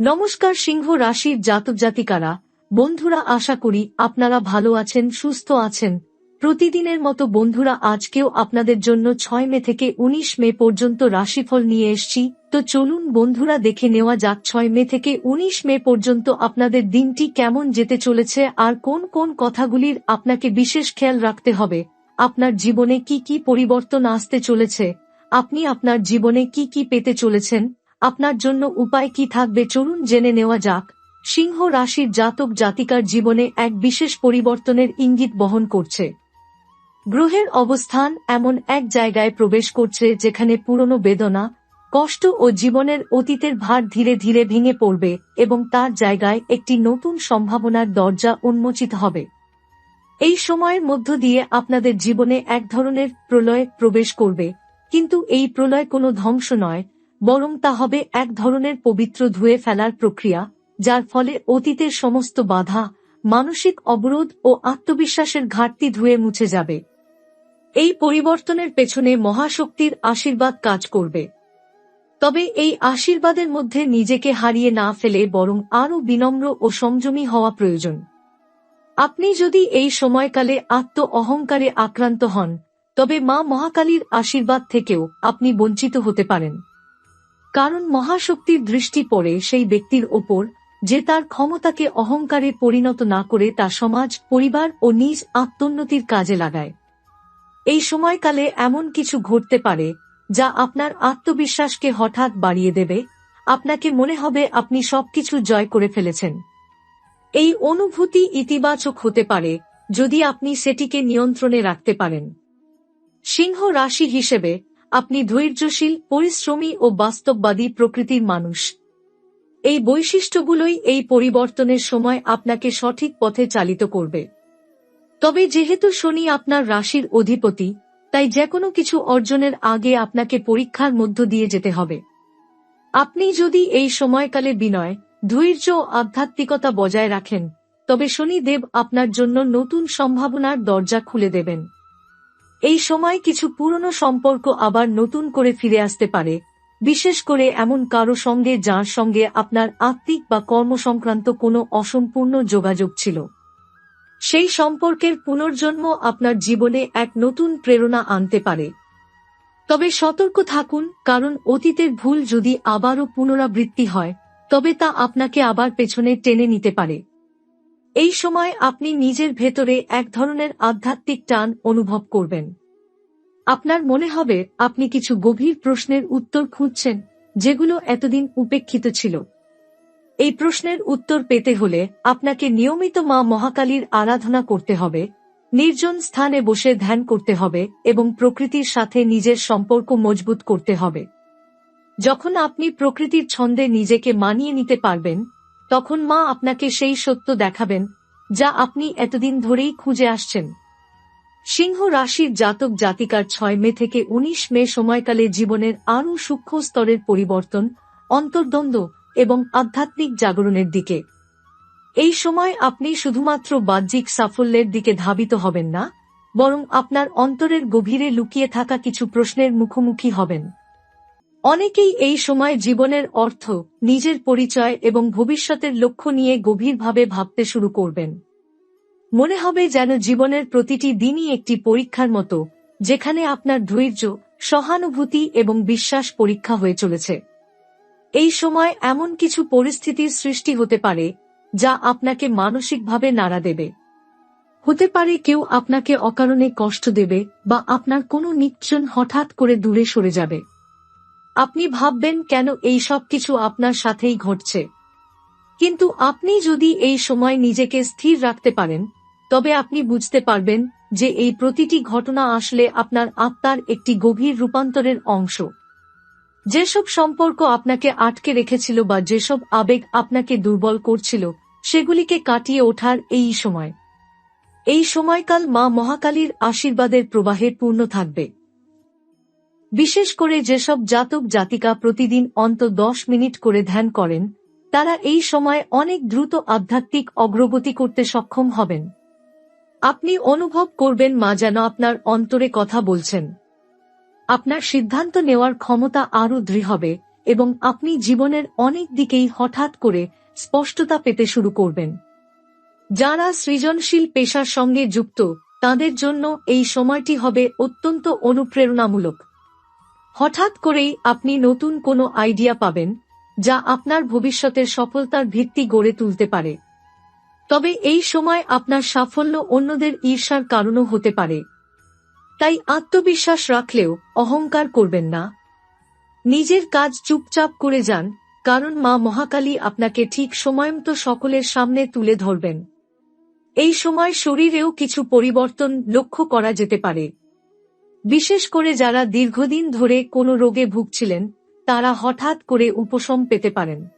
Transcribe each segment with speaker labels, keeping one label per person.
Speaker 1: নমস্কার সিংহ রাশির জাতক জাতিকারা। বন্ধুরা, আশা করি আপনারা ভালো আছেন, সুস্থ আছেন। প্রতিদিনের মতো বন্ধুরা, আজকেও আপনাদের জন্য ছয় মে থেকে ১৯ মে পর্যন্ত রাশিফল নিয়ে এসছি। তো চলুন বন্ধুরা, দেখে নেওয়া যাক ছয় মে থেকে ১৯ মে পর্যন্ত আপনাদের দিনটি কেমন যেতে চলেছে আর কোন কোন কথাগুলির আপনাকে বিশেষ খেয়াল রাখতে হবে। আপনার জীবনে কি কি পরিবর্তন আসতে চলেছে? আপনি আপনার জীবনে কি কি পেতে চলেছেন? আপনার জন্য উপায় কি থাকবে চলুন জেনে নেওয়া যাক। সিংহ রাশির জাতক জাতিকার জীবনে এক বিশেষ পরিবর্তনের ইঙ্গিত বহন করছে। গ্রহের অবস্থান এমন এক জায়গায় প্রবেশ করছে যেখানে পুরনো বেদনা, কষ্ট ও জীবনের অতীতের ভার ধীরে ধীরে ভেঙে পড়বে এবং তার জায়গায় একটি নতুন সম্ভাবনার দরজা উন্মোচিত হবে। এই সময়ের মধ্য দিয়ে আপনাদের জীবনে এক ধরনের প্রলয় প্রবেশ করবে, কিন্তু এই প্রলয় কোনো ধ্বংস নয় বরং তা হবে এক ধরনের পবিত্র ধুয়ে ফেলার প্রক্রিয়া, যার ফলে অতীতের সমস্ত বাধা, মানসিক অবরোধ ও আত্মবিশ্বাসের ঘাটতি ধুয়ে মুছে যাবে। এই পরিবর্তনের পেছনে মহাশক্তির আশীর্বাদ কাজ করবে। তবে এই আশীর্বাদের মধ্যে নিজেকে হারিয়ে না ফেলে বরং আরও বিনম্র ও সংযমী হওয়া প্রয়োজন। আপনি যদি এই সময়কালে আত্ম অহংকারে আক্রান্ত হন, তবে মা মহাকালীর আশীর্বাদ থেকেও আপনি বঞ্চিত হতে পারেন। কারণ মহাশক্তির দৃষ্টি পড়ে সেই ব্যক্তির ওপর, যে তার ক্ষমতাকে অহংকারে পরিণত না করে তা সমাজ, পরিবার ও নিজ আত্মোন্নতির কাজে লাগায়। এই সময়কালে এমন কিছু ঘটতে পারে, যা আপনার আত্মবিশ্বাসকে হঠাৎ বাড়িয়ে দেবে, আপনাকে মনে হবে আপনি সবকিছু জয় করে ফেলেছেন। এই অনুভূতি ইতিবাচক হতে পারে, যদি আপনি সেটিকে নিয়ন্ত্রণে রাখতে পারেন। সিংহ রাশি হিসেবে আপনি ধৈর্যশীল, পরিশ্রমী ও বাস্তববাদী প্রকৃতির মানুষ। এই বৈশিষ্ট্যগুলোই এই পরিবর্তনের সময় আপনাকে সঠিক পথে চালিত করবে। তবে যেহেতু শনি আপনার রাশির অধিপতি, তাই যে কোনো কিছু অর্জনের আগে আপনাকে পরীক্ষার মধ্য দিয়ে যেতে হবে। আপনি যদি এই সময়কালে বিনয়, ধৈর্য ও আধ্যাত্মিকতা বজায় রাখেন, তবে শনি দেব আপনার জন্য নতুন সম্ভাবনার দরজা খুলে দেবেন। এই সময় কিছু পুরনো সম্পর্ক আবার নতুন করে ফিরে আসতে পারে, বিশেষ করে এমন কারও সঙ্গে যার সঙ্গে আপনার আত্মিক বা কর্মসংক্রান্ত কোনো অসম্পূর্ণ যোগাযোগ ছিল। সেই সম্পর্কের পুনর্জন্ম আপনার জীবনে এক নতুন প্রেরণা আনতে পারে। তবে সতর্ক থাকুন, কারণ অতীতের ভুল যদি আবারও পুনরাবৃত্তি হয়, তবে তা আপনাকে আবার পেছনে টেনে নিতে পারে। এই সময় আপনি নিজের ভেতরে এক ধরনের আধ্যাত্মিক টান অনুভব করবেন। আপনার মনে হবে, আপনি কিছু গভীর প্রশ্নের উত্তর খুঁজছেন, যেগুলো এতদিন উপেক্ষিত ছিল। এই প্রশ্নের উত্তর পেতে হলে আপনাকে নিয়মিত মা মহাকালীর আরাধনা করতে হবে, নির্জন স্থানে বসে ধ্যান করতে হবে এবং প্রকৃতির সাথে নিজের সম্পর্ক মজবুত করতে হবে। যখন আপনি প্রকৃতির ছন্দে নিজেকে মানিয়ে নিতে পারবেন তখন মা আপনাকে সেই সত্য দেখাবেন, যা আপনি এতদিন ধরেই খুঁজে আসছেন। সিংহ রাশির জাতক জাতিকার ছয় মে থেকে ১৯ মে সময়কালে জীবনের আরও সূক্ষ্ম স্তরের পরিবর্তন, অন্তর্দ্বন্দ্ব এবং আধ্যাত্মিক জাগরণের দিকে। এই সময় আপনি শুধুমাত্র বাহ্যিক সাফল্যের দিকে ধাবিত হবেন না, বরং আপনার অন্তরের গভীরে লুকিয়ে থাকা কিছু প্রশ্নের মুখোমুখি হবেন। অনেকেই এই সময় জীবনের অর্থ, নিজের পরিচয় এবং ভবিষ্যতের লক্ষ্য নিয়ে গভীরভাবে ভাবতে শুরু করবেন। মনে হবে যেন জীবনের প্রতিটি দিনই একটি পরীক্ষার মতো, যেখানে আপনার ধৈর্য, সহানুভূতি এবং বিশ্বাস পরীক্ষা হয়ে চলেছে। এই সময় এমন কিছু পরিস্থিতির সৃষ্টি হতে পারে, যা আপনাকে মানসিকভাবে নাড়া দেবে। হতে পারে কেউ আপনাকে অকারণে কষ্ট দেবে বা আপনার কোনো নিচ্ছন হঠাৎ করে দূরে সরে যাবে। আপনি ভাববেন কেন এই সব কিছু আপনার সাথেই ঘটছে। কিন্তু আপনি যদি এই সময় নিজেকে স্থির রাখতে পারেন, তবে আপনি বুঝতে পারবেন যে এই প্রতিটি ঘটনা আসলে আপনার আত্মার একটি গভীর রূপান্তরের অংশ। যেসব সম্পর্ক আপনাকে আটকে রেখেছিল বা যেসব আবেগ আপনাকে দুর্বল করছিল, সেগুলিকে কাটিয়ে ওঠার এই সময়। এই সময়কাল মা মহাকালীর আশীর্বাদের প্রবাহে পূর্ণ থাকবে। বিশেষ করে যেসব জাতক জাতিকা প্রতিদিন অন্ত দশ মিনিট করে ধ্যান করেন, তারা এই সময় অনেক দ্রুত আধ্যাত্মিক অগ্রগতি করতে সক্ষম হবেন। আপনি অনুভব করবেন মা যেন আপনার অন্তরে কথা বলছেন। আপনার সিদ্ধান্ত নেওয়ার ক্ষমতা আরও দৃঢ় হবে এবং আপনি জীবনের অনেক দিকেই হঠাৎ করে স্পষ্টতা পেতে শুরু করবেন। যারা সৃজনশীল পেশার সঙ্গে যুক্ত, তাদের জন্য এই সময়টি হবে অত্যন্ত অনুপ্রেরণামূলক। হঠাৎ করেই আপনি নতুন কোনো আইডিয়া পাবেন, যা আপনার ভবিষ্যতের সফলতার ভিত্তি গড়ে তুলতে পারে। তবে এই সময় আপনার সাফল্য অন্যদের ঈর্ষার কারণও হতে পারে। তাই আত্মবিশ্বাস রাখলেও অহংকার করবেন না। নিজের কাজ চুপচাপ করে যান, কারণ মা মহাকালী আপনাকে ঠিক সময়মতো সকলের সামনে তুলে ধরবেন। এই সময় শরীরেও কিছু পরিবর্তন লক্ষ্য করা যেতে পারে। বিশেষ করে যারা দীর্ঘদিন ধরে কোনো রোগে ভুগছিলেন, তারা হঠাৎ করে উপশম পেতে পারেন।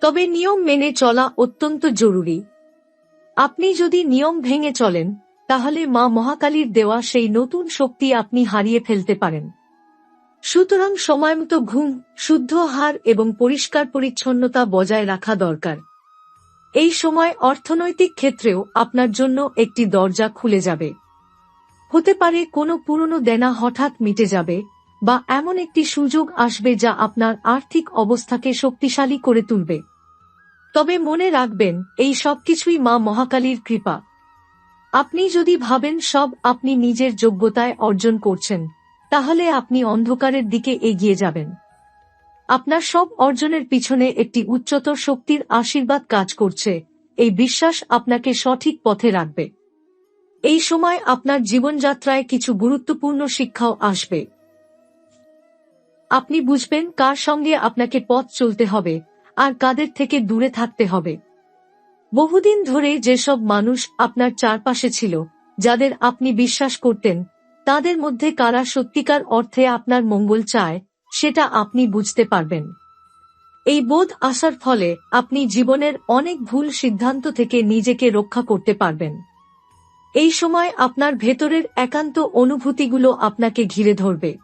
Speaker 1: তবে নিয়ম মেনে চলা অত্যন্ত জরুরি। আপনি যদি নিয়ম ভেঙে চলেন, তাহলে মা মহাকালীর দেওয়া সেই নতুন শক্তি আপনি হারিয়ে ফেলতে পারেন। সুতরাং সময়মতো ঘুম, শুদ্ধ আহার এবং পরিষ্কার পরিচ্ছন্নতা বজায় রাখা দরকার। এই সময় অর্থনৈতিক ক্ষেত্রেও আপনার জন্য একটি দরজা খুলে যাবে। হতে পারে কোনো পুরনো দেনা হঠাৎ মিটে যাবে, বা এমন একটি সুযোগ আসবে যা আপনার আর্থিক অবস্থাকে শক্তিশালী করে তুলবে। তবে মনে রাখবেন, এই সবকিছুই মা মহাকালীর কৃপা। আপনি যদি ভাবেন সব আপনি নিজের যোগ্যতায় অর্জন করছেন, তাহলে আপনি অন্ধকারের দিকে এগিয়ে যাবেন। আপনার সব অর্জনের পিছনে একটি উচ্চতর শক্তির আশীর্বাদ কাজ করছে, এই বিশ্বাস আপনাকে সঠিক পথে রাখবে। এই সময় আপনার জীবনযাত্রায় কিছু গুরুত্বপূর্ণ শিক্ষাও আসবে। আপনি বুঝবেন কার সঙ্গে আপনাকে পথ চলতে হবে আর কাদের থেকে দূরে থাকতে হবে। বহুদিন ধরে যেসব মানুষ আপনার চারপাশে ছিল, যাদের আপনি বিশ্বাস করতেন, তাদের মধ্যে কারা সত্যিকার অর্থে আপনার মঙ্গল চায়, সেটা আপনি বুঝতে পারবেন। এই বোধ আসার ফলে আপনি জীবনের অনেক ভুল সিদ্ধান্ত থেকে নিজেকে রক্ষা করতে পারবেন। এই সময় আপনার ভেতরের একান্ত অনুভূতিগুলো আপনাকে ঘিরে ধরবে।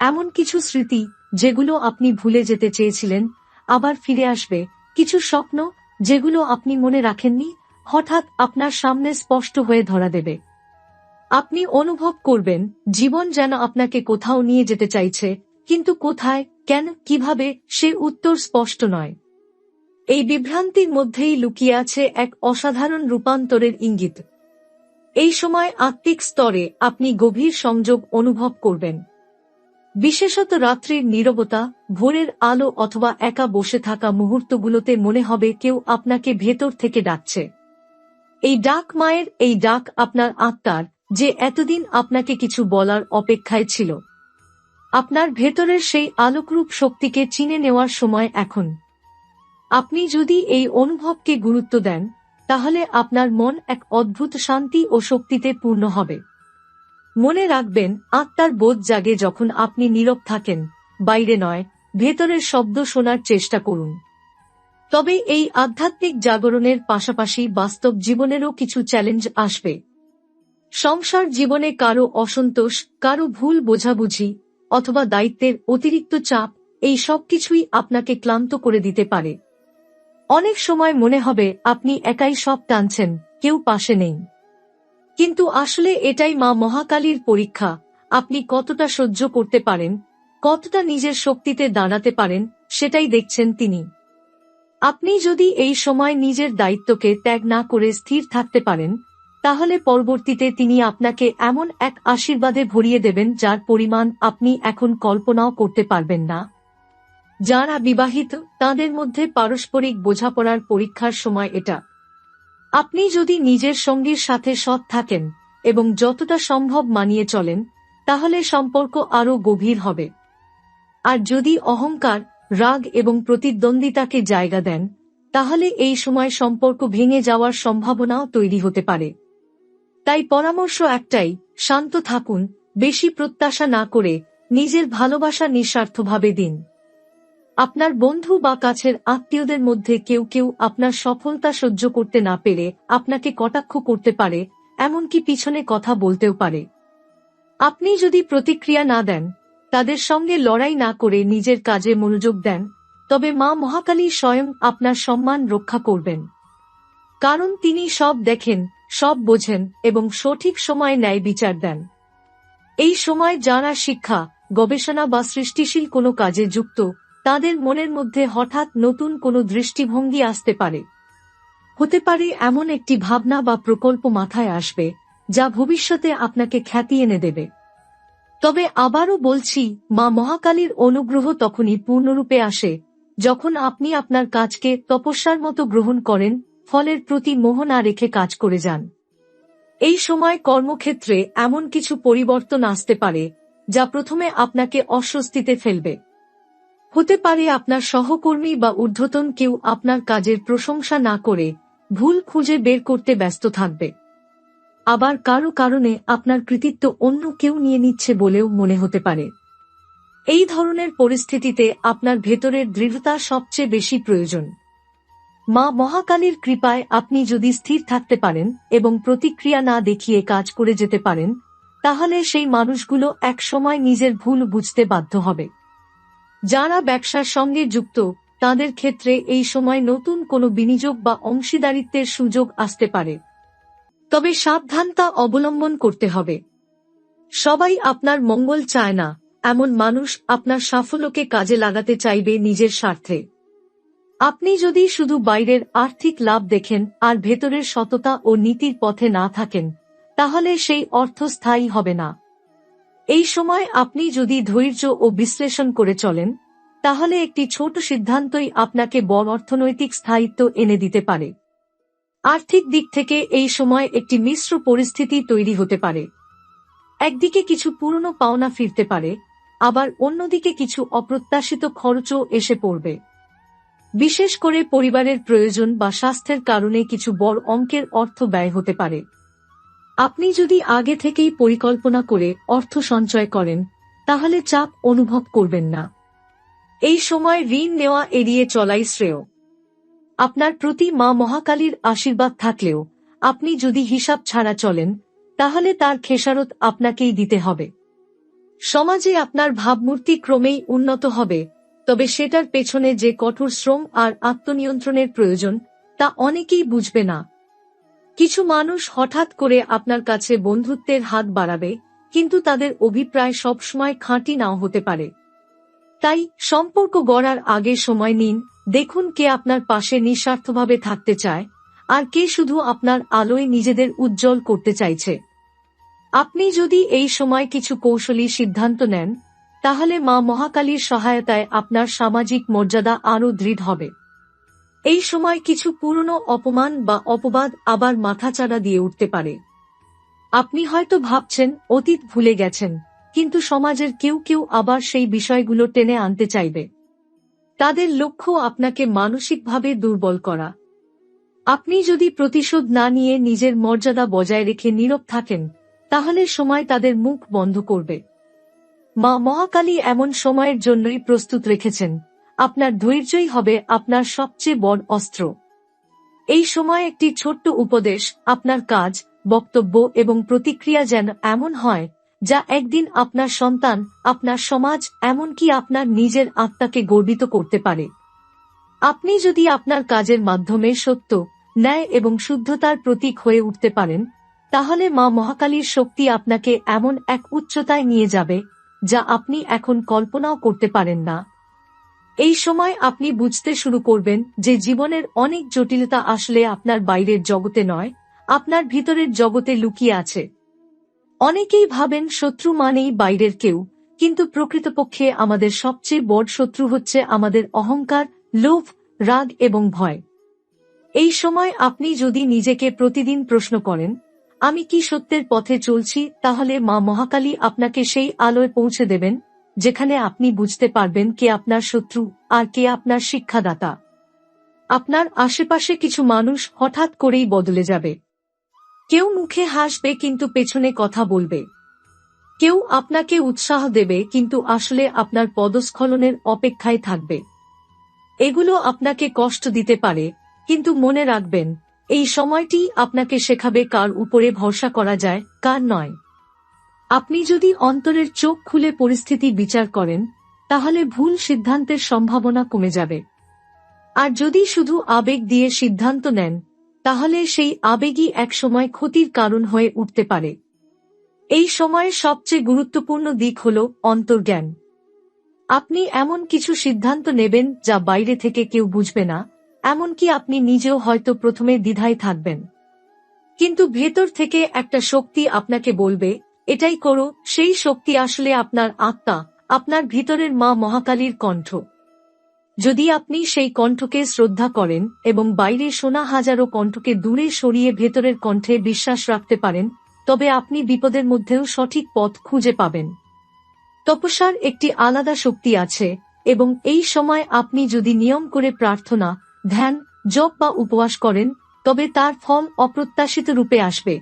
Speaker 1: এমন কিছু স্মৃতি, যেগুলো আপনি ভুলে যেতে চেয়েছিলেন, আবার ফিরে আসবে। কিছু স্বপ্ন, যেগুলো আপনি মনে রাখেননি, হঠাৎ আপনার সামনে স্পষ্ট হয়ে ধরা দেবে। আপনি অনুভব করবেন, জীবন যেন আপনাকে কোথাও নিয়ে যেতে চাইছে, কিন্তু কোথায়, কেন, কীভাবে, সে উত্তর স্পষ্ট নয়। এই বিভ্রান্তির মধ্যেই লুকিয়ে আছে এক অসাধারণ রূপান্তরের ইঙ্গিত। এই সময় আত্মিক স্তরে আপনি গভীর সংযোগ অনুভব করবেন। বিশেষত রাত্রির নীরবতা, ভোরের আলো অথবা একা বসে থাকা মুহূর্তগুলোতে মনে হবে কেউ আপনাকে ভেতর থেকে ডাকছে। এই ডাক মায়ের, এই ডাক আপনার আত্মার, যে এতদিন আপনাকে কিছু বলার অপেক্ষায় ছিল। আপনার ভেতরের সেই আলোকরূপ শক্তিকে চিনে নেওয়ার সময় এখন। আপনি যদি এই অনুভবকে গুরুত্ব দেন তাহলে আপনার মন এক অদ্ভুত শান্তি ও শক্তিতে পূর্ণ হবে। মনে রাখবেন, আত্মার বোধ জাগে যখন আপনি নীরব থাকেন, বাইরে নয়, ভেতরের শব্দ শোনার চেষ্টা করুন। তবে এই আধ্যাত্মিক জাগরণের পাশাপাশি বাস্তব জীবনেরও কিছু চ্যালেঞ্জ আসবে। সংসার জীবনে কারও অসন্তোষ, কারও ভুল বোঝাবুঝি অথবা দায়িত্বের অতিরিক্ত চাপ, এই সব কিছুই আপনাকে ক্লান্ত করে দিতে পারে। অনেক সময় মনে হবে, আপনি একাই সব টানছেন, কেউ পাশে নেই। কিন্তু আসলে এটাই মা মহাকালীর পরীক্ষা, আপনি কতটা সহ্য করতে পারেন, কতটা নিজের শক্তিতে দাঁড়াতে পারেন, সেটাই দেখছেন তিনি। আপনি যদি এই সময় নিজের দায়িত্বকে ত্যাগ না করে স্থির থাকতে পারেন, তাহলে পরবর্তীতে তিনি আপনাকে এমন এক আশীর্বাদে ভরিয়ে দেবেন যার পরিমাণ আপনি এখন কল্পনাও করতে পারবেন না। যারা বিবাহিত, তাদের মধ্যে পারস্পরিক বোঝাপড়ার পরীক্ষার সময় এটা। আপনি যদি নিজের সঙ্গীর সাথে সৎ থাকেন এবং যতটা সম্ভব মানিয়ে চলেন, তাহলে সম্পর্ক আরও গভীর হবে। আর যদি অহংকার, রাগ এবং প্রতিদ্বন্দ্বিতাকে জায়গা দেন, তাহলে এই সময় সম্পর্ক ভেঙে যাওয়ার সম্ভাবনাও তৈরি হতে পারে। তাই পরামর্শ একটাই, শান্ত থাকুন, বেশি প্রত্যাশা না করে নিজের ভালোবাসা নিঃস্বার্থভাবে দিন। আপনার বন্ধু বা কাছের আত্মীয়দের মধ্যে কেউ কেউ আপনার সফলতা সহ্য করতে না পেরে আপনাকে কটাক্ষ করতে পারে, এমনকি পিছনে কথা বলতেও পারে। আপনি যদি প্রতিক্রিয়া না দেন, তাদের সঙ্গে লড়াই না করে নিজের কাজে মনোযোগ দেন, তবে মা মহাকালী স্বয়ং আপনার সম্মান রক্ষা করবেন। কারণ তিনি সব দেখেন, সব বোঝেন এবং সঠিক সময় ন্যায় বিচার দেন। এই সময় যারা শিক্ষা, গবেষণা বা সৃষ্টিশীল কোনো কাজে যুক্ত তাদের মনের মধ্যে হঠাৎ নতুন কোনো দৃষ্টিভঙ্গি আসতে পারে। হতে পারে এমন একটি ভাবনা বা প্রকল্প মাথায় আসবে, যা ভবিষ্যতে আপনাকে খ্যাতি এনে দেবে। তবে আবারও বলছি, মা মহাকালীর অনুগ্রহ তখনই পূর্ণরূপে আসে, যখন আপনি আপনার কাজকে তপস্যার মতো গ্রহণ করেন, ফলের প্রতি মোহ না রেখে কাজ করে যান। এই সময় কর্মক্ষেত্রে এমন কিছু পরিবর্তন আসতে পারে, যা প্রথমে আপনাকে অস্বস্তিতে ফেলবে। হতে পারে আপনার সহকর্মী বা ঊর্ধ্বতন কেউ আপনার কাজের প্রশংসা না করে ভুল খুঁজে বের করতে ব্যস্ত থাকবে। আবার কারও কারণে আপনার কৃতিত্ব অন্য কেউ নিয়ে নিচ্ছে বলেও মনে হতে পারে। এই ধরনের পরিস্থিতিতে আপনার ভেতরের দৃঢ়তা সবচেয়ে বেশি প্রয়োজন। মা মহাকালীর কৃপায় আপনি যদি স্থির থাকতে পারেন এবং প্রতিক্রিয়া না দেখিয়ে কাজ করে যেতে পারেন, তাহলে সেই মানুষগুলো একসময় নিজের ভুল বুঝতে বাধ্য হবে। যারা ব্যবসার সঙ্গে যুক্ত, তাদের ক্ষেত্রে এই সময় নতুন কোনো বিনিয়োগ বা অংশীদারিত্বের সুযোগ আসতে পারে। তবে সাবধানতা অবলম্বন করতে হবে। সবাই আপনার মঙ্গল চায় না, এমন মানুষ আপনার সাফল্যকে কাজে লাগাতে চাইবে নিজের স্বার্থে। আপনি যদি শুধু বাইরের আর্থিক লাভ দেখেন আর ভেতরের সততা ও নীতির পথে না থাকেন, তাহলে সেই অর্থ স্থায়ী হবে না। এই সময় আপনি যদি ধৈর্য ও বিশ্লেষণ করে চলেন, তাহলে একটি ছোট সিদ্ধান্তই আপনাকে বড় অর্থনৈতিক স্থায়িত্ব এনে দিতে পারে। আর্থিক দিক থেকে এই সময় একটি মিশ্র পরিস্থিতি তৈরি হতে পারে। একদিকে কিছু পুরনো পাওনা ফিরতে পারে, আবার অন্যদিকে কিছু অপ্রত্যাশিত খরচও এসে পড়বে। বিশেষ করে পরিবারের প্রয়োজন বা স্বাস্থ্যের কারণে কিছু বড় অঙ্কের অর্থ ব্যয় হতে পারে। আপনি যদি আগে থেকেই পরিকল্পনা করে অর্থ সঞ্চয় করেন, তাহলে চাপ অনুভব করবেন না। এই সময় ঋণ নেওয়া এড়িয়ে চলাই শ্রেয়। আপনার প্রতি মা মহাকালীর আশীর্বাদ থাকলেও আপনি যদি হিসাব ছাড়া চলেন, তাহলে তার খেসারত আপনাকেই দিতে হবে। সমাজে আপনার ভাবমূর্তি ক্রমেই উন্নত হবে, তবে সেটার পেছনে যে কঠোর শ্রম আর আত্মনিয়ন্ত্রণের প্রয়োজন, তা অনেকেই বুঝবে না। কিছু মানুষ হঠাৎ করে আপনার কাছে বন্ধুত্বের হাত বাড়াবে, কিন্তু তাদের অভিপ্রায় সবসময় খাঁটি নাও হতে পারে। তাই সম্পর্ক গড়ার আগে সময় নিন, দেখুন কে আপনার পাশে নিঃস্বার্থভাবে থাকতে চায়, আর কে শুধু আপনার আলোয় নিজেদের উজ্জ্বল করতে চাইছে। আপনি যদি এই সময় কিছু কৌশলী সিদ্ধান্ত নেন, তাহলে মা মহাকালীর সহায়তায় আপনার সামাজিক মর্যাদা আরও দৃঢ় হবে। এই সময় কিছু পুরনো অপমান বা অপবাদ আবার মাথাচাড়া দিয়ে উঠতে পারে। আপনি হয়তো ভাবছেন, অতীত ভুলে গেছেন। কিন্তু সমাজের কেউ কেউ আবার সেই বিষয়গুলো টেনে আনতে চাইবে। তাদের লক্ষ্য আপনাকে মানসিকভাবে দুর্বল করা। আপনি যদি প্রতিশোধ না নিয়ে নিজের মর্যাদা বজায় রেখে নীরব থাকেন, তাহলে সময় তাদের মুখ বন্ধ করবে। মা মহাকালী এমন সময়ের জন্যই প্রস্তুত রেখেছেন। আপনার ধৈর্যই হবে আপনার সবচেয়ে বড় অস্ত্র। এই সময় একটি ছোট্ট উপদেশ, আপনার কাজ, বক্তব্য এবং প্রতিক্রিয়া যেন এমন হয়, যা একদিন আপনার সন্তান, আপনার সমাজ, এমনকি আপনার নিজের আত্মাকে গর্বিত করতে পারে। আপনি যদি আপনার কাজের মাধ্যমে সত্য, ন্যায় এবং শুদ্ধতার প্রতীক হয়ে উঠতে পারেন, তাহলে মা মহাকালীর শক্তি আপনাকে এমন এক উচ্চতায় নিয়ে যাবে, যা আপনি এখন কল্পনাও করতে পারেন না। এই সময় আপনি বুঝতে শুরু করবেন যে জীবনের অনেক জটিলতা আসলে আপনার বাইরের জগতে নয়, আপনার ভিতরের জগতে লুকিয়ে আছে। অনেকেই ভাবেন শত্রু মানেই বাইরের কেউ, কিন্তু প্রকৃতপক্ষে আমাদের সবচেয়ে বড় শত্রু হচ্ছে আমাদের অহংকার, লোভ, রাগ এবং ভয়। এই সময় আপনি যদি নিজেকে প্রতিদিন প্রশ্ন করেন, আমি কি সত্যের পথে চলছি? তাহলে মা মহাকালী আপনাকে সেই আলোয় পৌঁছে দেবেন যেখানে আপনি বুঝতে পারবেন কে আপনার শত্রু আর কে আপনার শিক্ষাদাতা। আপনার আশেপাশে কিছু মানুষ হঠাৎ করেই বদলে যাবে। কেউ মুখে হাসবে কিন্তু পেছনে কথা বলবে। কেউ আপনাকে উৎসাহ দেবে কিন্তু আসলে আপনার পদস্খলনের অপেক্ষায় থাকবে। এগুলো আপনাকে কষ্ট দিতে পারে, কিন্তু মনে রাখবেন, এই সময়টি আপনাকে শেখাবে কার উপরে ভরসা করা যায়, কার নয়। আপনি যদি অন্তরের চোখ খুলে পরিস্থিতি বিচার করেন, তাহলে ভুল সিদ্ধান্তের সম্ভাবনা কমে যাবে। আর যদি শুধু আবেগ দিয়ে সিদ্ধান্ত নেন, তাহলে সেই আবেগই একসময় ক্ষতির কারণ হয়ে উঠতে পারে। এই সময়ের সবচেয়ে গুরুত্বপূর্ণ দিক হল অন্তর্জ্ঞান। আপনি এমন কিছু সিদ্ধান্ত নেবেন যা বাইরে থেকে কেউ বুঝবে না, এমনকি আপনি নিজেও হয়তো প্রথমে দ্বিধায় থাকবেন। কিন্তু ভেতর থেকে একটা শক্তি আপনাকে বলবে এটাই করো, সেই শক্তি আসলে আপনার আত্মা, আপনার ভিতরের মা মহাকালীর কণ্ঠ। যদি আপনি সেই কণ্ঠকে শ্রদ্ধা করেন এবং বাইরে শোনা হাজারো কণ্ঠকে দূরে সরিয়ে ভেতরের কণ্ঠে বিশ্বাস রাখতে পারেন, তবে আপনি বিপদের মধ্যেও সঠিক পথ খুঁজে পাবেন। তপস্যার একটি আলাদা শক্তি আছে, এবং এই সময় আপনি যদি নিয়ম করে প্রার্থনা, ধ্যান, জপ বা উপবাস করেন, তবে তার ফল অপ্রত্যাশিত রূপে আসবে।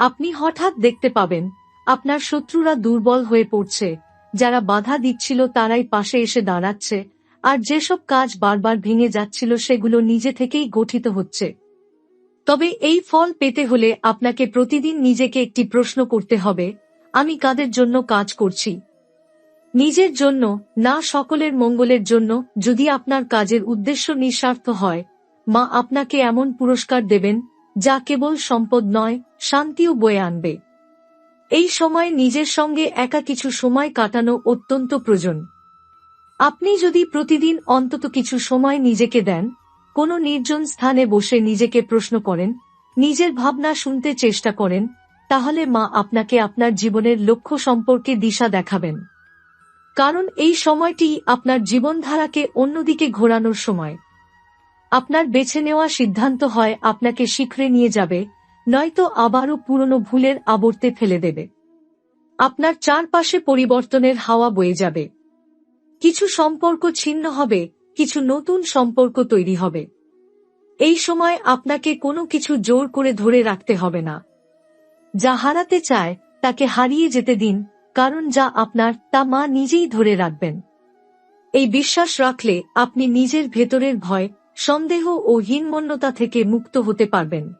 Speaker 1: আপনি হঠাৎ দেখতে পাবেন, আপনার শত্রুরা দুর্বল হয়ে পড়ছে, যারা বাধা দিচ্ছিল তারাই পাশে এসে দাঁড়াচ্ছে, আর যেসব কাজ বারবার ভেঙে যাচ্ছিল সেগুলো নিজে থেকেই গঠিত হচ্ছে। তবে এই ফল পেতে হলে আপনাকে প্রতিদিন নিজেকে একটি প্রশ্ন করতে হবে, আমি কাদের জন্য কাজ করছি? নিজের জন্য, না সকলের মঙ্গলের জন্য, যদি আপনার কাজের উদ্দেশ্য নিঃস্বার্থ হয়, মা আপনাকে এমন পুরস্কার দেবেন, যা কেবল সম্পদ নয় শান্তিও বয়ে আনবে। এই সময় নিজের সঙ্গে একা কিছু সময় কাটানো অত্যন্ত প্রয়োজন। আপনি যদি প্রতিদিন অন্তত কিছু সময় নিজেকে দেন, কোনো নির্জন স্থানে বসে নিজেকে প্রশ্ন করেন, নিজের ভাবনা শুনতে চেষ্টা করেন, তাহলে মা আপনাকে আপনার জীবনের লক্ষ্য সম্পর্কে দিশা দেখাবেন। কারণ এই সময়টি আপনার জীবনধারাকে অন্যদিকে ঘোরানোর সময়। আপনার বেছে নেওয়া সিদ্ধান্ত হয় আপনাকে শিখরে নিয়ে যাবে নয়তো আবারও পুরনো ভুলের আবর্তে ফেলে দেবে। আপনার চারপাশে পরিবর্তনের হাওয়া বয়ে যাবে। কিছু সম্পর্ক ছিন্ন হবে, কিছু নতুন সম্পর্ক তৈরি হবে। এই সময় আপনাকে কোনো কিছু জোর করে ধরে রাখতে হবে না। যা হারাতে চায়, তাকে হারিয়ে যেতে দিন, কারণ যা আপনার, তা মা নিজেই ধরে রাখবেন। এই বিশ্বাস রাখলে আপনি নিজের ভেতরের ভয়, সন্দেহ ও হীনমন্যতা থেকে মুক্ত হতে পারবেন।